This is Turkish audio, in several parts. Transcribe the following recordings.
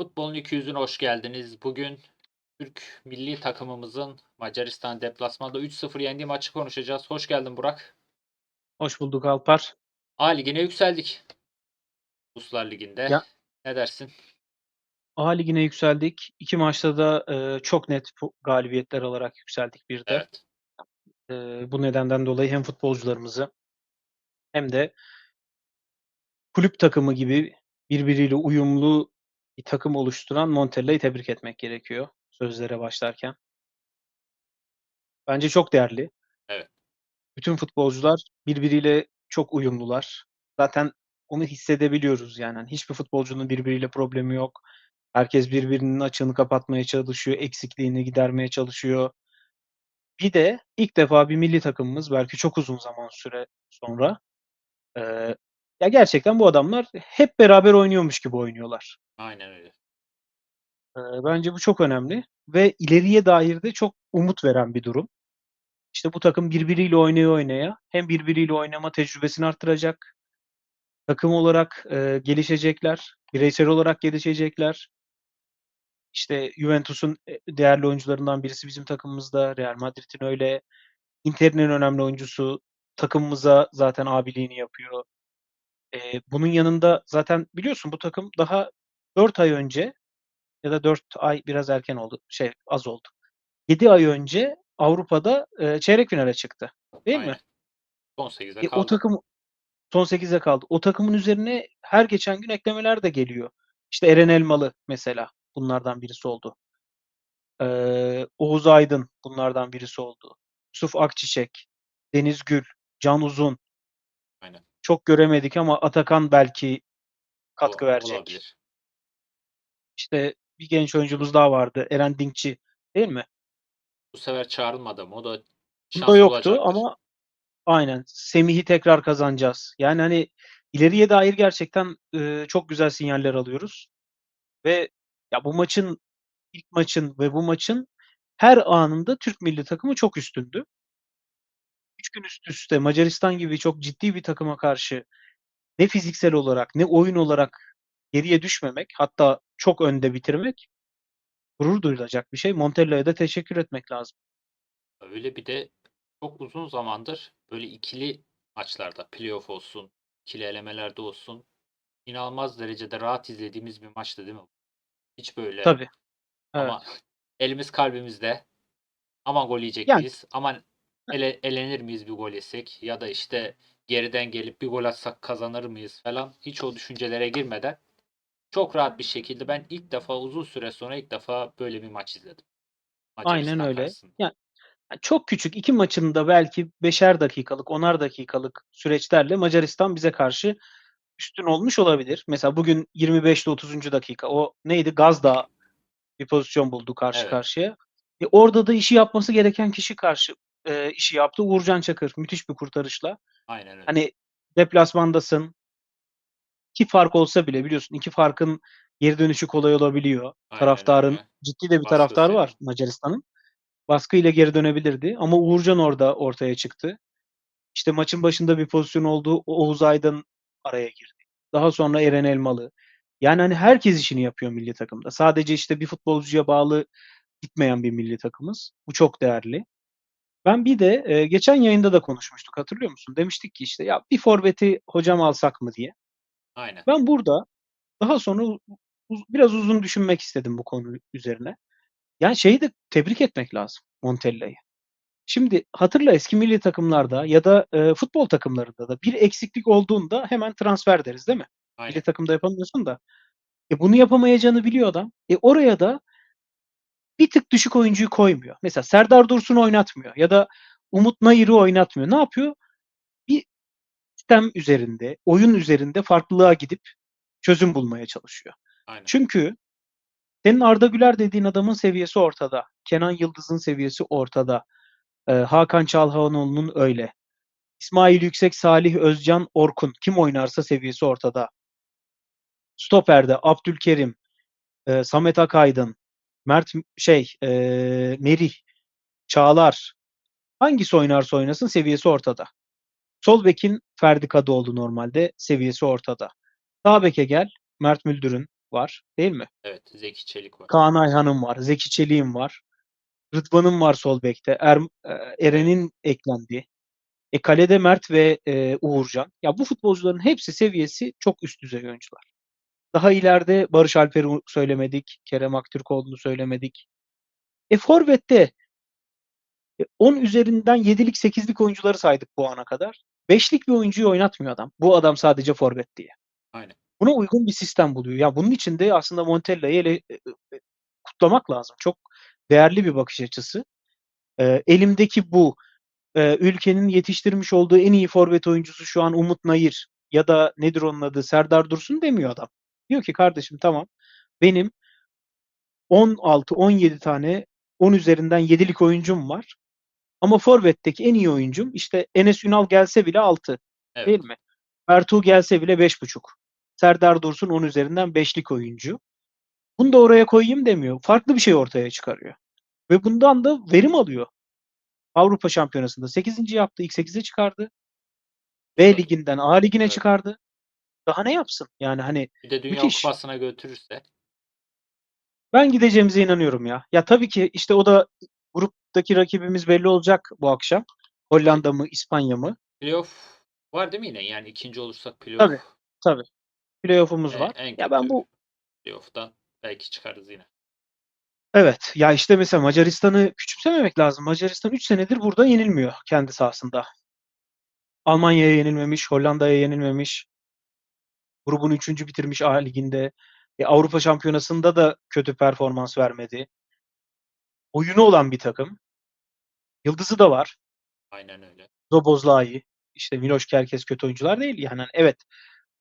Futbolun 200'üne hoş geldiniz. Bugün Türk milli takımımızın Macaristan deplasmanda 3-0 yendiği maçı konuşacağız. Hoş geldin Burak. Hoş bulduk Alpar. A Ligi'ne yükseldik. Ruslar Ligi'nde. Ya- Ne dersin? A Ligi'ne yükseldik. İki maçta da e, çok net galibiyetler alarak yükseldik bir de. Evet. E, bu nedenden dolayı hem futbolcularımızı hem de kulüp takımı gibi birbiriyle uyumlu bir takım oluşturan Montella'yı tebrik etmek gerekiyor sözlere başlarken. Bence çok değerli. Evet. Bütün futbolcular birbiriyle çok uyumlular. Zaten onu hissedebiliyoruz yani. Hani hiçbir futbolcunun birbiriyle problemi yok. Herkes birbirinin açığını kapatmaya çalışıyor, eksikliğini gidermeye çalışıyor. Bir de ilk defa bir milli takımımız belki çok uzun zaman süre sonra eee, ya gerçekten bu adamlar hep beraber oynuyormuş gibi oynuyorlar. Aynen öyle. Bence bu çok önemli ve ileriye dair de çok umut veren bir durum. İşte bu takım birbiriyle oynaya oynaya hem birbiriyle oynama tecrübesini arttıracak, takım olarak eee, gelişecekler, bireysel olarak gelişecekler. İşte Juventus'un e, değerli oyuncularından birisi bizim takımımızda, Real Madrid'in öyle. Inter'in önemli oyuncusu takımımıza zaten abiliğini yapıyor. Eee, bunun yanında zaten biliyorsun bu takım daha 4 ay önce ya da 4 ay biraz erken oldu, şey az oldu. 7 ay önce Avrupa'da eee, çeyrek finale çıktı. Değil mi? Aynen. Son 8'e E, o kaldı. takım son 8'e kaldı. O takımın üzerine her geçen gün eklemeler de geliyor. İşte Eren Elmalı mesela bunlardan birisi oldu. Eee, Oğuz Aydın bunlardan birisi oldu. Yusuf Akçiçek, Deniz Gül, Can Uzun. Aynen. Çok göremedik ama Atakan belki katkı Ol- verecek. Olabilir. İşte bir genç oyuncumuz daha vardı. Eren Dinkçi değil mi? Bu sefer çağrılmadı ama o da şans yoktu bulacaktır. ama aynen Semih'i tekrar kazanacağız. Yani hani ileriye dair gerçekten eee, çok güzel sinyaller alıyoruz. Ve ya bu maçın ilk maçın ve bu maçın her anında Türk milli takımı çok üstündü. 3 gün üst üste Macaristan gibi çok ciddi bir takıma karşı ne fiziksel olarak ne oyun olarak geriye düşmemek, hatta çok önde bitirmek gurur duyulacak bir şey. Montella'ya da teşekkür etmek lazım. Öyle bir de çok uzun zamandır böyle ikili maçlarda playoff olsun, ikili elemelerde olsun inanılmaz derecede rahat izlediğimiz bir maçtı değil mi? Hiç böyle Tabii. Evet. ama elimiz kalbimizde. Aman gol yiyecek Yani miyiz? Aman ele, elenir miyiz bir gol yesek? Ya da işte geriden gelip bir gol atsak kazanır mıyız falan. Hiç o düşüncelere girmeden çok rahat bir şekilde ben ilk defa uzun süre sonra ilk defa böyle bir maç izledim. aynen Macaristan öyle. karşısında. Ya yani çok küçük iki maçında belki beşer dakikalık, onar dakikalık süreçlerle Macaristan bize karşı üstün olmuş olabilir. Mesela bugün 25 ile 30. dakika o neydi? Gazda bir pozisyon buldu karşı Evet. karşıya. E orada da işi yapması gereken kişi karşı e, işi yaptı. Uğurcan Çakır müthiş bir kurtarışla. Aynen öyle. Hani deplasmandasın. İki fark olsa bile biliyorsun iki farkın geri dönüşü kolay olabiliyor. Aynen Taraftarın öyle. ciddi de bir taraftarı var Baskısıyla. Macaristan'ın. Baskıyla geri dönebilirdi ama Uğurcan orada ortaya çıktı. İşte maçın başında bir pozisyon oldu. Oğuz Aydın araya girdi. Daha sonra Eren Elmalı. Yani hani herkes işini yapıyor milli takımda. Sadece işte bir futbolcuya bağlı gitmeyen bir milli takımız. Bu çok değerli. Ben bir de e, geçen yayında da konuşmuştuk hatırlıyor musun? Demiştik ki işte ya bir forveti hocam alsak mı diye. Aynen. Ben burada daha sonra uz- biraz uzun düşünmek istedim bu konu üzerine. Yani şeyi de tebrik etmek lazım Montella'yı. Şimdi hatırla eski milli takımlarda ya da e, futbol takımlarında da bir eksiklik olduğunda hemen transfer deriz değil mi? Milli Aynen. takımda yapamıyorsun da. E bunu yapamayacağını biliyor adam. E oraya da bir tık düşük oyuncuyu koymuyor. Mesela Serdar Dursun'u oynatmıyor ya da Umut Nayır'ı oynatmıyor. Ne yapıyor? Sistem üzerinde, oyun üzerinde farklılığa gidip çözüm bulmaya çalışıyor. Aynen. Çünkü senin Arda Güler dediğin adamın seviyesi ortada. Kenan Yıldız'ın seviyesi ortada. Ee, Hakan Çalhanoğlu'nun öyle. İsmail Yüksek, Salih Özcan, Orkun kim oynarsa seviyesi ortada. Stoper'de Abdülkerim, e, Samet Akaydın, Mert şey, e, Merih, Çağlar hangisi oynarsa oynasın seviyesi ortada. Sol bekin Ferdi Kadıoğlu normalde seviyesi ortada. Sağ beke gel Mert Müldür'ün, var değil mi? Evet. Zeki Çelik var. Kaan Ayhan'ın var. Zeki Çelik'in var. Rıdvan'ın var sol bekte. Er, e, Eren'in eklendi. E kalede Mert ve e, Uğurcan. Ya bu futbolcuların hepsi seviyesi çok üst düzey oyuncular. Daha ileride Barış Alper'i söylemedik. Kerem Aktürkoğlu'nu söylemedik. E Forvet'te e, 10 üzerinden 7'lik 8'lik oyuncuları saydık bu ana kadar. 5'lik bir oyuncuyu oynatmıyor adam. Bu adam sadece forvet diye. Aynen. Buna uygun bir sistem buluyor. Ya bunun için de aslında Montella'yı ele, e, e, kutlamak lazım. Çok değerli bir bakış açısı. E, elimdeki bu. E, ülkenin yetiştirmiş olduğu en iyi forvet oyuncusu şu an Umut Nayır ya da nedir onun adı Serdar Dursun demiyor adam. Diyor ki kardeşim tamam benim 16-17 tane 10 üzerinden 7'lik oyuncum var. Ama forvetteki en iyi oyuncum işte Enes Ünal gelse bile 6 Evet. değil mi? Bertu gelse bile 5.5. Serdar Dursun 10 üzerinden 5'lik oyuncu. Bunu da oraya koyayım demiyor. Farklı bir şey ortaya çıkarıyor. Ve bundan da verim alıyor. Avrupa Şampiyonası'nda 8. yaptı. ilk 8'e çıkardı. B liginden A ligine Evet. çıkardı. Daha ne yapsın? Yani hani Bir de Dünya Müthiş. Kupası'na götürürse ben gideceğimize inanıyorum ya. Ya tabii ki işte o da gruptaki rakibimiz belli olacak bu akşam. Hollanda mı, İspanya mı? playoff var değil mi yine? Yani ikinci olursak playoff. Tabii. Tabii. Playoff'umuz e, var. en Ya ben bu playoff'tan belki çıkarız yine. Evet. Ya işte mesela Macaristan'ı küçümsememek lazım. Macaristan 3 senedir burada yenilmiyor kendi sahasında. Almanya'ya yenilmemiş, Hollanda'ya yenilmemiş. Grubun 3. bitirmiş A liginde. E, Avrupa Şampiyonası'nda da kötü performans vermedi. Oyunu olan bir takım. Yıldızı da var. Aynen öyle. Zobozlai, işte Miloš Kerkez kötü oyuncular değil. Yani evet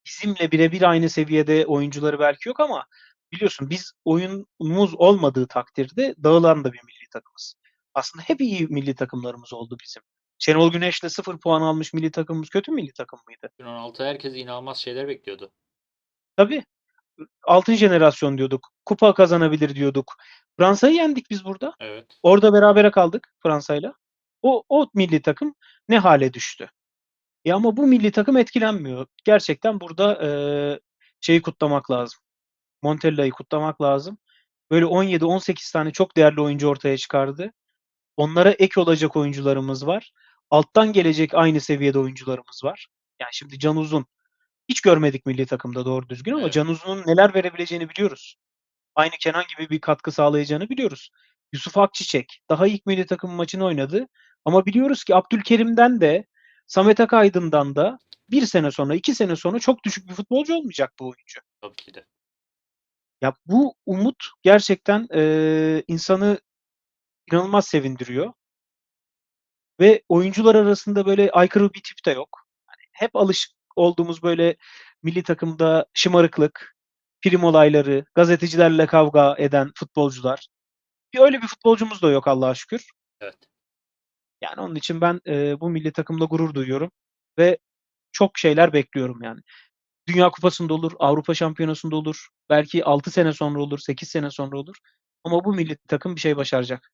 bizimle birebir aynı seviyede oyuncuları belki yok ama biliyorsun biz oyunumuz olmadığı takdirde dağılan da bir milli takımız. Aslında hep iyi milli takımlarımız oldu bizim. Şenol Güneş'le 0 puan almış milli takımımız kötü milli takım mıydı? 2016 herkes inanılmaz şeyler bekliyordu. Tabii. Altın jenerasyon diyorduk. Kupa kazanabilir diyorduk. Fransa'yı yendik biz burada. Evet. Orada berabere kaldık Fransa'yla. O, o milli takım ne hale düştü? Ya ama bu milli takım etkilenmiyor. Gerçekten burada eee, şeyi kutlamak lazım. Montella'yı kutlamak lazım. Böyle 17-18 tane çok değerli oyuncu ortaya çıkardı. Onlara ek olacak oyuncularımız var. Alttan gelecek aynı seviyede oyuncularımız var. Yani şimdi Can Uzun hiç görmedik milli takımda doğru düzgün ama Evet. Can Uzun'un neler verebileceğini biliyoruz. Aynı Kenan gibi bir katkı sağlayacağını biliyoruz. Yusuf Akçiçek daha ilk milli takım maçını oynadı. Ama biliyoruz ki Abdülkerim'den de Samet Akaydın'dan da bir sene sonra, iki sene sonra çok düşük bir futbolcu olmayacak bu oyuncu. Tabii ki de. Ya bu umut gerçekten eee, insanı inanılmaz sevindiriyor. Ve oyuncular arasında böyle aykırı bir tip de yok. Hani hep alışık olduğumuz böyle milli takımda şımarıklık, prim olayları, gazetecilerle kavga eden futbolcular. Bir öyle bir futbolcumuz da yok Allah'a şükür. Evet. Yani onun için ben eee, bu milli takımla gurur duyuyorum ve çok şeyler bekliyorum yani. Dünya Kupası'nda olur, Avrupa Şampiyonası'nda olur. Belki 6 sene sonra olur, 8 sene sonra olur. Ama bu milli takım bir şey başaracak.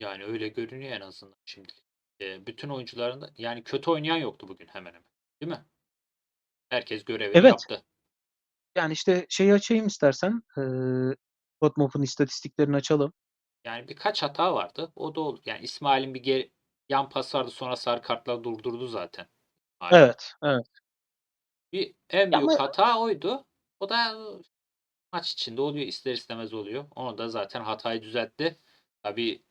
Yani öyle görünüyor en azından şimdi. E, bütün oyuncuların da yani kötü oynayan yoktu bugün hemen hemen. Değil mi? Herkes görevini Evet. yaptı. Yani işte şeyi açayım istersen. Eee Tottenham'ın istatistiklerini açalım. Yani birkaç hata vardı. O da oldu. Yani İsmail'in bir geri, yan pas vardı sonra sarı kartla durdurdu zaten. İsmail. Evet, evet. Bir en büyük ama hata oydu. O da maç içinde oluyor. ister istemez oluyor. Onu da zaten hatayı düzeltti. Tabii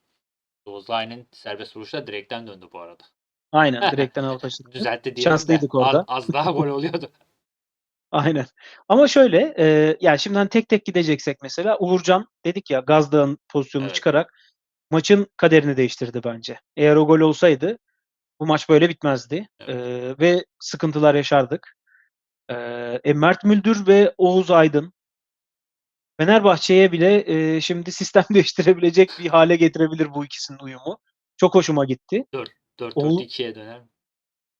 Dozlay'ın serbest vuruşu da direkten döndü bu arada. Aynen direkten avuta çıktı. Düzeltti diyelim de Şanslıydık az, orada. az daha gol oluyordu. Aynen. Ama şöyle, eee, yani şimdi hani tek tek gideceksek mesela Uğurcan dedik ya Gazdağ'ın pozisyonunu Evet. çıkarak maçın kaderini değiştirdi bence. Eğer o gol olsaydı bu maç böyle bitmezdi. Evet. Eee, ve sıkıntılar yaşardık. Eee, e, Mert Müldür ve Oğuz Aydın Fenerbahçe'ye bile eee, şimdi sistem değiştirebilecek bir hale getirebilir bu ikisinin uyumu. Çok hoşuma gitti. 4-4-2'ye döner.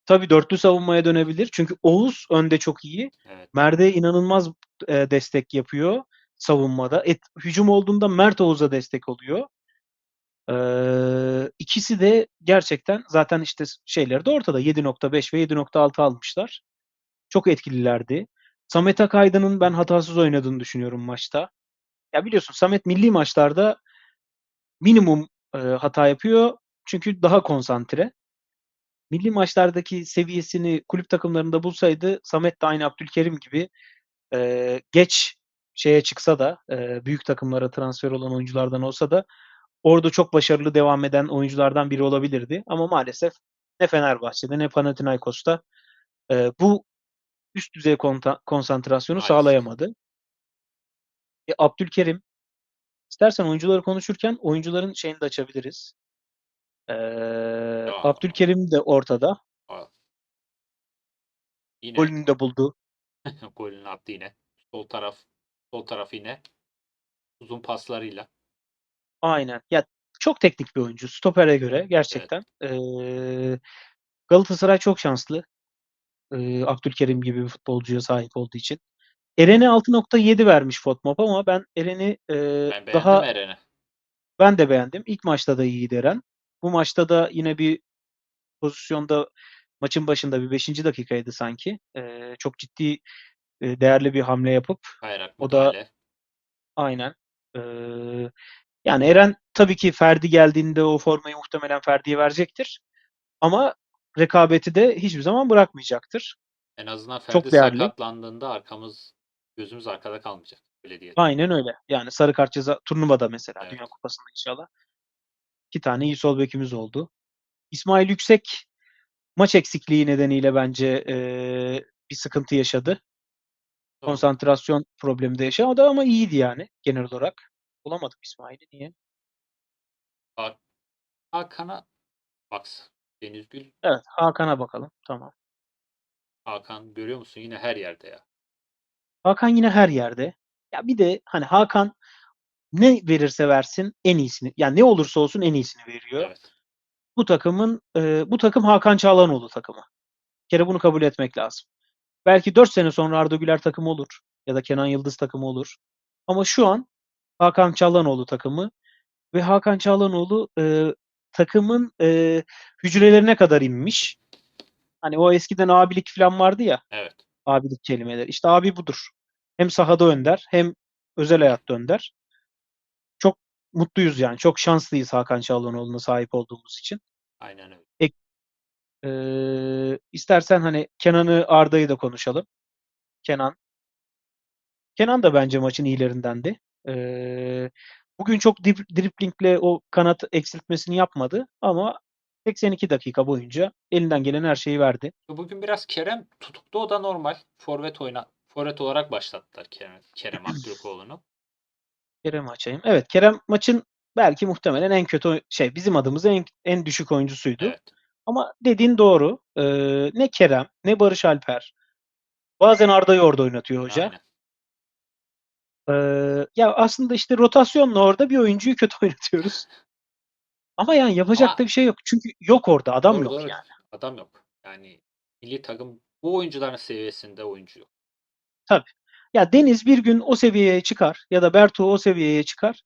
Tabii dörtlü savunmaya dönebilir. Çünkü Oğuz önde çok iyi. Evet. Mert'e inanılmaz e, destek yapıyor savunmada. Et, hücum olduğunda Mert Oğuz'a destek oluyor. Ee, ikisi de gerçekten zaten işte şeyleri de ortada. 7.5 ve 7.6 almışlar. Çok etkililerdi. Samet Akaydın'ın ben hatasız oynadığını düşünüyorum maçta. Ya biliyorsun Samet milli maçlarda minimum e, hata yapıyor çünkü daha konsantre. Milli maçlardaki seviyesini kulüp takımlarında bulsaydı Samet de aynı Abdülkerim gibi e, geç şeye çıksa da e, büyük takımlara transfer olan oyunculardan olsa da orada çok başarılı devam eden oyunculardan biri olabilirdi. Ama maalesef ne Fenerbahçe'de ne Panathinaikos'ta e, bu üst düzey konsantrasyonu Maalesef. sağlayamadı. E, Abdülkerim istersen oyuncuları konuşurken oyuncuların şeyini de açabiliriz. Ee, Abdülkerim de ortada. Yine Golünü de buldu. golünü attı yine. Sol taraf sol taraf yine uzun paslarıyla. Aynen. Ya çok teknik bir oyuncu. Stoper'e göre gerçekten. Ee, Galatasaray çok şanslı. Ee, Abdülkerim gibi bir futbolcuya sahip olduğu için. Eren'e 6.7 vermiş Fotmop ama ben Eren'i e, Ben beğendim daha Eren'i. ben de beğendim. İlk maçta da iyiydi Eren. Bu maçta da yine bir pozisyonda maçın başında bir 5. dakikaydı sanki. Ee, çok ciddi e, değerli bir hamle yapıp Bayrak O da- müdahale. aynen ee, yani Eren tabii ki Ferdi geldiğinde o formayı muhtemelen Ferdi'ye verecektir. Ama rekabeti de hiçbir zaman bırakmayacaktır. En azından Çok Ferdi değerli. sakatlandığında arkamız gözümüz arkada kalmayacak. Öyle diyelim. Aynen öyle. Yani sarı kart ceza turnuvada mesela Evet. Dünya Kupası'nda inşallah. İki tane iyi sol bekimiz oldu. İsmail Yüksek maç eksikliği nedeniyle bence ee, bir sıkıntı yaşadı. Konsantrasyon problemi de yaşadı ama iyiydi yani genel olarak. Bulamadım İsmail'i niye? Hakan'a baks. Denizgül Evet Hakan'a bakalım. Tamam. Hakan görüyor musun yine her yerde ya. Hakan yine her yerde. Ya bir de hani Hakan ne verirse versin en iyisini. Yani ne olursa olsun en iyisini veriyor. Evet. Bu takımın e, bu takım Hakan Çağlanoğlu takımı. Bir kere bunu kabul etmek lazım. Belki 4 sene sonra Arda Güler takımı olur ya da Kenan Yıldız takımı olur. Ama şu an Hakan Çağlanoğlu takımı ve Hakan Çağlanoğlu e, takımın e, hücrelerine kadar inmiş. Hani o eskiden abilik falan vardı ya. Evet. abilik kelimeleri. İşte abi budur. Hem sahada önder hem özel hayatta önder. Mutluyuz yani. Çok şanslıyız Hakan Çalhanoğlu'na sahip olduğumuz için. Aynen öyle. Ee, istersen hani Kenan'ı Arda'yı da konuşalım. Kenan. Kenan da bence maçın iyilerindendi. Ee, bugün çok dip, driplingle o kanat eksiltmesini yapmadı ama 82 dakika boyunca elinden gelen her şeyi verdi. Bugün biraz Kerem tutuktu o da normal. Forvet oyna forvet olarak başlattılar Kerem, Kerem Aktürkoğlu'nu. Kerem açayım. Evet Kerem maçın belki muhtemelen en kötü şey bizim adımızın en, en düşük oyuncusuydu. Evet. Ama dediğin doğru. Ee, ne Kerem ne Barış Alper. Bazen Arda'yı orada oynatıyor hoca. Aynen. Ee, ya aslında işte rotasyonla orada bir oyuncuyu kötü oynatıyoruz. Ama yani yapacak Ama- da bir şey yok. Çünkü yok orada adam Doğru, yok doğru. yani. Adam yok. Yani milli takım bu oyuncuların seviyesinde oyuncu yok. Ya Deniz bir gün o seviyeye çıkar ya da Bertu o seviyeye çıkar.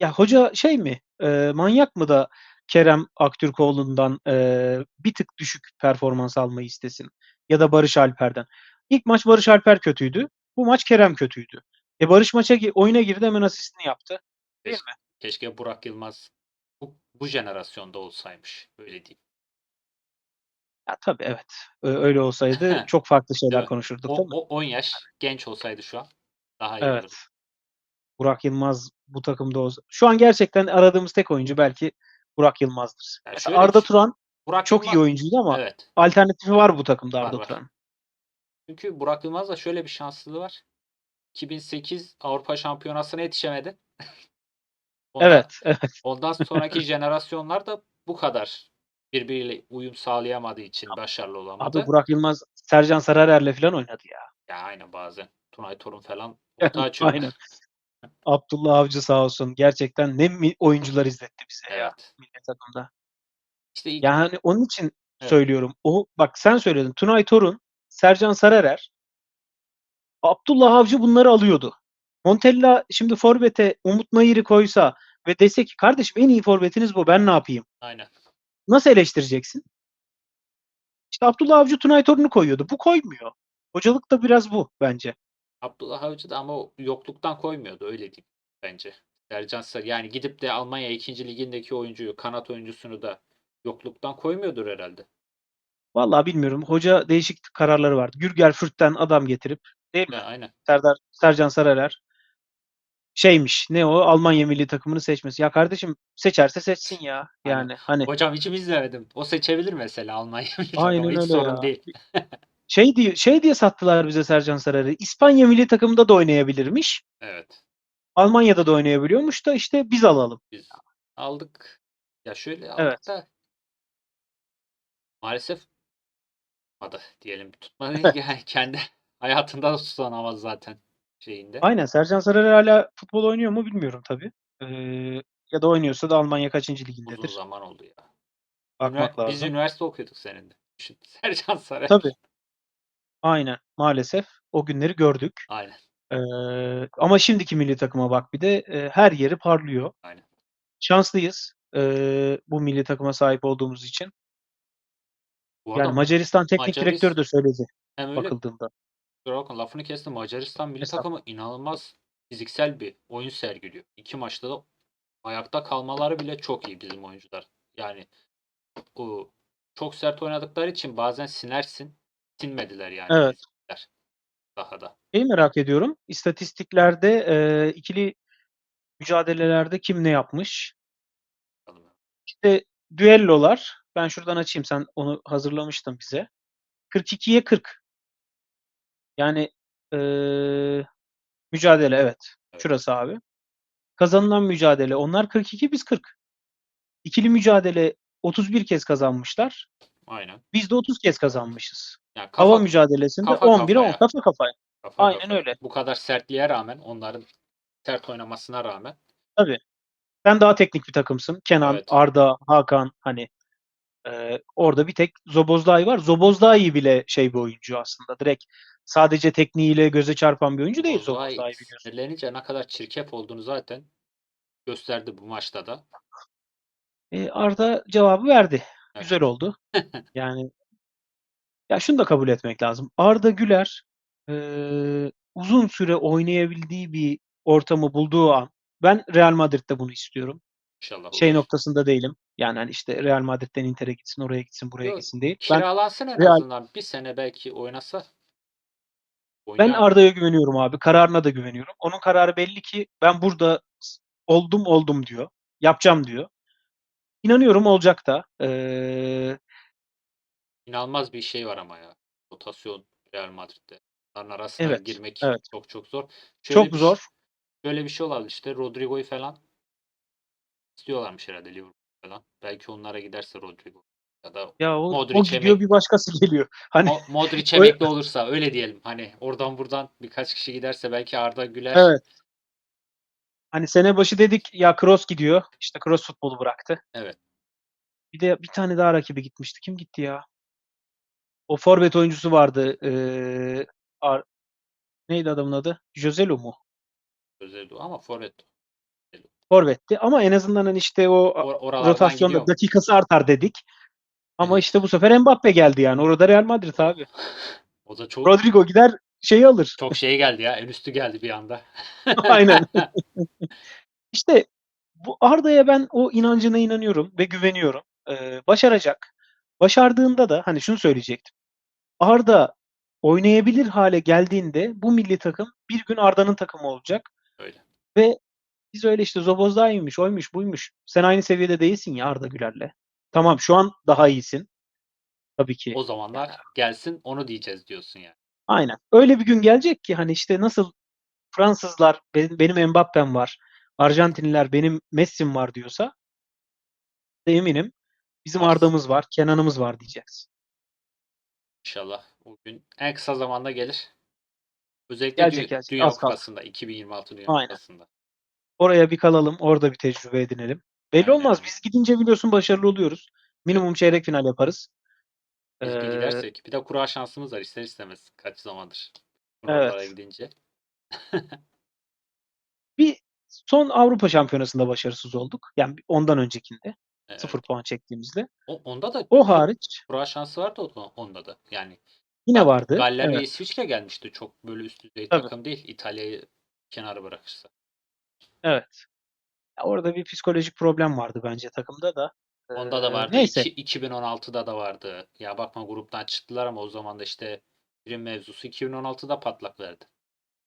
Ya hoca şey mi? e, manyak mı da Kerem Aktürkoğlu'ndan e, bir tık düşük performans almayı istesin? Ya da Barış Alper'den. İlk maç Barış Alper kötüydü. Bu maç Kerem kötüydü. E Barış maça oyuna girdi hemen asistini yaptı. Değil Keşke, keşke Burak Yılmaz bu, bu jenerasyonda olsaymış. Öyle diyeyim. Ya tabii evet. Ö- Öyle olsaydı çok farklı şeyler Evet. konuşurduk O, değil mi? o 10 yaş genç olsaydı şu an daha iyi Evet. olurdu. Burak Yılmaz bu takımda olsa. Şu an gerçekten aradığımız tek oyuncu belki Burak Yılmaz'dır. Ya Mesela şöyle Arda ki- Turan Burak çok iyi Yılmaz- oyuncuydu ama Evet. alternatifi var bu takımda Var, Arda var. Turan. Çünkü Burak Yılmaz'da şöyle bir şanslılığı var. 2008 Avrupa Şampiyonası'na yetişemedi. Ondan, Evet, evet. Ondan sonraki jenerasyonlar da bu kadar birbiriyle uyum sağlayamadığı için başarılı olamadı. Abi Burak Yılmaz Sercan Sararer'le falan oynadı ya. Ya aynen bazen. Tunay Torun falan orta açıyor. Aynen. Abdullah Avcı sağ olsun. Gerçekten ne mi- oyuncular izletti bize ya Evet. milli takımda. İşte ilk- Yani onun için Evet. söylüyorum. O bak sen söyledin. Tunay Torun, Sercan Sararer, Abdullah Avcı bunları alıyordu. Montella şimdi forvete Umut Nayır'ı koysa ve dese ki kardeşim en iyi forvetiniz bu ben ne yapayım? aynen. Nasıl eleştireceksin? İşte Abdullah Avcı Tunay Torun'u koyuyordu. Bu koymuyor. Hocalık da biraz bu bence. Abdullah Avcı da ama yokluktan koymuyordu öyle diyeyim bence. Sercan yani gidip de Almanya 2. ligindeki oyuncuyu, kanat oyuncusunu da yokluktan koymuyordur herhalde. Vallahi bilmiyorum. Hoca değişik kararları vardı. Gürgelfürt'ten adam getirip değil mi? Ya, aynen. Serdar Sercan Sararer şeymiş. Ne o? Almanya milli takımını seçmesi. Ya kardeşim seçerse seçsin ya. Yani hani Hocam hiç izlemedim. O seçebilir mesela Almanya milli takımı. Aynen Hiç öyle sorun ya. değil. şey diye şey diye sattılar bize Sercan Sarar'ı. İspanya milli takımında da oynayabilirmiş. Evet. Almanya'da da oynayabiliyormuş da işte biz alalım. Biz aldık. Ya şöyle aldık Evet. da maalesef tutmadı diyelim. Tutmadı yani kendi hayatında da tutanamaz zaten şeyinde. Aynen Sercan Sararer hala futbol oynuyor mu bilmiyorum tabii. Ee, ya da oynuyorsa da Almanya kaçıncı Uzun ligindedir. zaman oldu ya. Bakmak Ünivers- Biz lazım. üniversite okuyorduk seninle. Düşün. Sercan Saray. Tabii. Aynen. Maalesef o günleri gördük. Aynen. Ee, ama şimdiki milli takıma bak bir de e, her yeri parlıyor. Aynen. Şanslıyız e, bu milli takıma sahip olduğumuz için. Bu Yani Macaristan teknik Macaris- direktörü de söyledi hem öyle bakıldığında. Kusura bakma, lafını kestim. Macaristan milli Estağfurullah. takımı inanılmaz fiziksel bir oyun sergiliyor. İki maçta da ayakta kalmaları bile çok iyi bizim oyuncular. Yani o çok sert oynadıkları için bazen sinersin. Sinmediler yani Evet. bizimkiler daha da. Şeyi merak ediyorum. İstatistiklerde e, ikili mücadelelerde kim ne yapmış? İşte düellolar. Ben şuradan açayım. Sen onu hazırlamıştın bize. 42'ye 40. Yani e, mücadele evet. Evet. Şurası abi. Kazanılan mücadele. Onlar 42 biz 40. İkili mücadele 31 kez kazanmışlar. Aynen. Biz de 30 kez kazanmışız. Yani kafa, Hava mücadelesinde kafa 11'e 10 kafaya. kafa kafaya. kafa aynen kafaya. öyle. Bu kadar sertliğe rağmen onların sert oynamasına rağmen Sen daha teknik bir takımsın. Kenan, Evet. Arda, Hakan hani e, orada bir tek Zobozdai var. Zobozdai bile şey bir oyuncu aslında. Direkt sadece tekniğiyle göze çarpan bir oyuncu değil biliyorsun. sinirlenince ne kadar çirkef olduğunu zaten gösterdi bu maçta da. E, Arda cevabı verdi. Evet. Güzel oldu. Yani ya şunu da kabul etmek lazım. Arda Güler e, uzun süre oynayabildiği bir ortamı bulduğu an ben Real Madrid'de bunu istiyorum. İnşallah Şey olur. noktasında değilim. Yani hani işte Real Madrid'den Inter'e gitsin, oraya gitsin, buraya Yok, gitsin değil. Ben Kiralansın en Real- azından. Bir sene belki oynasa. Ben. Arda'ya güveniyorum abi. Kararına da güveniyorum. Onun kararı belli ki ben burada oldum oldum diyor. Yapacağım diyor. İnanıyorum olacak da. Ee, İnanılmaz bir şey var ama ya. Rotasyon Real Madrid'de. Onların arasına Evet, girmek evet. çok çok zor. Şöyle çok bir, zor. Şöyle bir şey olabilir işte Rodrigo'yu falan istiyorlarmış herhalde Liverpool falan. Belki onlara giderse Rodrigo ya da Ya o, Modric o gidiyor emek- bir başkası geliyor. Hani Mo- Modric emekli olursa öyle diyelim. Hani oradan buradan birkaç kişi giderse belki Arda Güler evet. Hani sene başı dedik ya Kroos gidiyor. İşte Kroos futbolu bıraktı. Evet. Bir de bir tane daha rakibi gitmişti. Kim gitti ya? O forvet oyuncusu vardı. Ee, Ar- neydi adamın adı? Joselu mu? özeldi ama forvet. Forvetti. Ama en azından hani işte o Or- rotasyonda dakikası artar dedik. Ama işte bu sefer Mbappe geldi yani. Orada Real Madrid abi. O da çok Rodrigo gider şeyi alır. çok şey geldi ya. En üstü geldi bir anda. Aynen. İşte bu Arda'ya ben o inancına inanıyorum ve güveniyorum. Ee, başaracak. Başardığında da hani şunu söyleyecektim. Arda oynayabilir hale geldiğinde bu milli takım bir gün Arda'nın takımı olacak. Öyle. Ve biz öyle işte Zobozday'mış, oymuş, buymuş. Sen aynı seviyede değilsin ya Arda Güler'le. Tamam şu an daha iyisin. Tabii ki. O zamanlar gelsin onu diyeceğiz diyorsun yani. Aynen. Öyle bir gün gelecek ki hani işte nasıl Fransızlar benim, benim Mbappe'm var. Arjantinliler benim Messi'm var diyorsa de eminim bizim. Arda'mız var, Kenan'ımız var diyeceğiz. İnşallah o gün en kısa zamanda gelir. Özellikle Gelecek, Dü- gelecek. Dünya Az. Kupası'nda 2026 Dünya Aynen. Kupası'nda. Oraya bir kalalım, orada bir tecrübe edinelim. Belli olmaz. Biz gidince biliyorsun başarılı oluyoruz. Minimum çeyrek final yaparız. Bir Ee, gidersek bir de kura şansımız var ister istemez kaç zamandır. Evet. Gidince. bir son Avrupa Şampiyonası'nda başarısız olduk. Yani ondan öncekinde. Evet. Sıfır puan çektiğimizde. O, onda da O hariç kura şansı vardı o- onda da. Yani Yine vardı. Galler ve Evet. İsviçre gelmişti. Çok böyle üst düzey Tabii. takım değil. İtalya'yı kenara bırakırsa. Evet. Ya orada bir psikolojik problem vardı bence takımda da. Onda da vardı. neyse. İki- 2016'da da vardı. Ya bakma gruptan çıktılar ama o zaman da işte prim mevzusu 2016'da patlak verdi.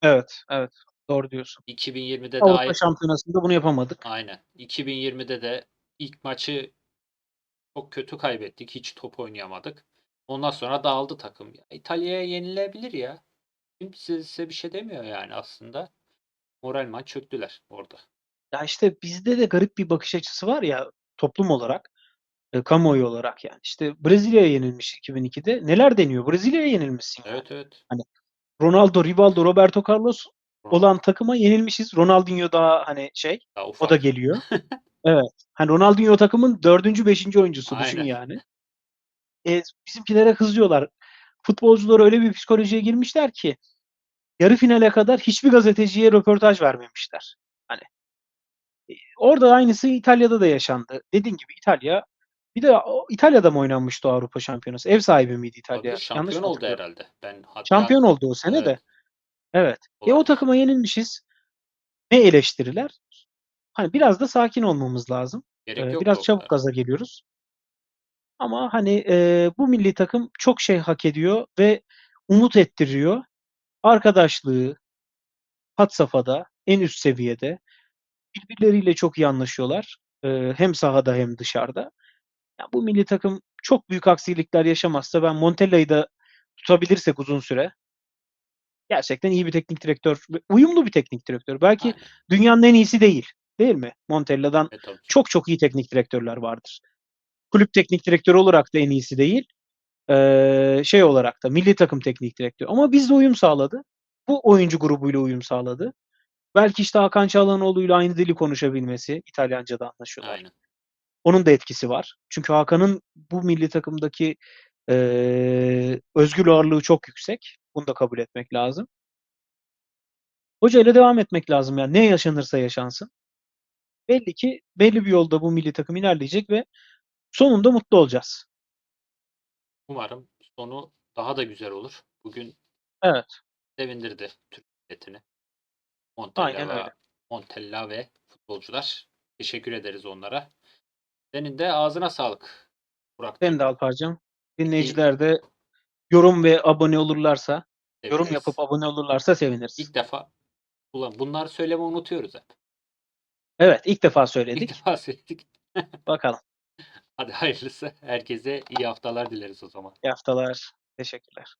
Evet, evet. Doğru diyorsun. 2020'de de Avrupa Şampiyonası'nda bunu yapamadık. aynen. 2020'de de ilk maçı çok kötü kaybettik. Hiç top oynayamadık. Ondan sonra dağıldı takım. Ya, İtalya'ya yenilebilir ya. Kimse size bir şey demiyor yani aslında. Moralman çöktüler orada. Ya işte bizde de garip bir bakış açısı var ya toplum olarak, e, kamuoyu olarak yani. İşte Brezilya'ya yenilmiş 2002'de. Neler deniyor? Brezilya'ya yenilmişsin yani. Evet evet. Ronaldo, Rivaldo, Roberto Carlos olan takıma yenilmişiz. Ronaldinho daha hani şey, daha o da geliyor. Evet. Hani Ronaldinho takımın dördüncü, beşinci oyuncusu düşün Aynen. yani. E, bizimkilere kızıyorlar. Futbolcular öyle bir psikolojiye girmişler ki yarı finale kadar hiçbir gazeteciye röportaj vermemişler. Orada aynısı İtalya'da da yaşandı. Dediğin gibi İtalya bir de İtalya'da mı oynanmıştı Avrupa Şampiyonası? Ev sahibi miydi İtalya? Tabii Yanlış şampiyon mı oldu herhalde. Ben hatta Şampiyon oldu o sene de. Evet. Evet. E o takıma yenilmişiz. Ne eleştiriler? Hani biraz da sakin olmamız lazım. Gerek Ee, biraz çabuk gaza geliyoruz. Ama hani e, bu milli takım çok şey hak ediyor ve umut ettiriyor. Arkadaşlığı had safhada, en üst seviyede. Birbirleriyle çok iyi anlaşıyorlar. Ee, hem sahada hem dışarıda. Ya bu milli takım çok büyük aksilikler yaşamazsa ben Montella'yı da tutabilirsek uzun süre gerçekten iyi bir teknik direktör, uyumlu bir teknik direktör. Belki Aynen. dünyanın en iyisi değil. Değil mi? Montella'dan tabii ki. çok çok iyi teknik direktörler vardır. Kulüp teknik direktörü olarak da en iyisi değil. Ee, şey olarak da milli takım teknik direktörü. Ama bizle uyum sağladı. Bu oyuncu grubuyla uyum sağladı. Belki işte Hakan Çalhanoğlu'yla aynı dili konuşabilmesi. İtalyanca'da anlaşıyorlar. Aynen. Onun da etkisi var. Çünkü Hakan'ın bu milli takımdaki eee özgür ağırlığı çok yüksek. Bunu da kabul etmek lazım. Hocayla devam etmek lazım yani. Ne yaşanırsa yaşansın. Belli ki belli bir yolda bu milli takım ilerleyecek ve sonunda mutlu olacağız. Umarım sonu daha da güzel olur. Bugün Evet. sevindirdi Türk milletini. Montella Aynen ve, öyle. Montella ve futbolcular. Teşekkür ederiz onlara. Senin de ağzına sağlık. Burak. Senin de Alpar'cığım. Dinleyiciler de yorum ve abone olurlarsa, yorum Seviniriz. yapıp abone olurlarsa seviniriz. İlk defa ulan bunları söylemeyi unutuyoruz hep. Evet, ilk defa İlk söyledik. defa söyledik. Bakalım. Hadi hayırlısı. Herkese iyi haftalar dileriz o zaman. İyi haftalar. Teşekkürler.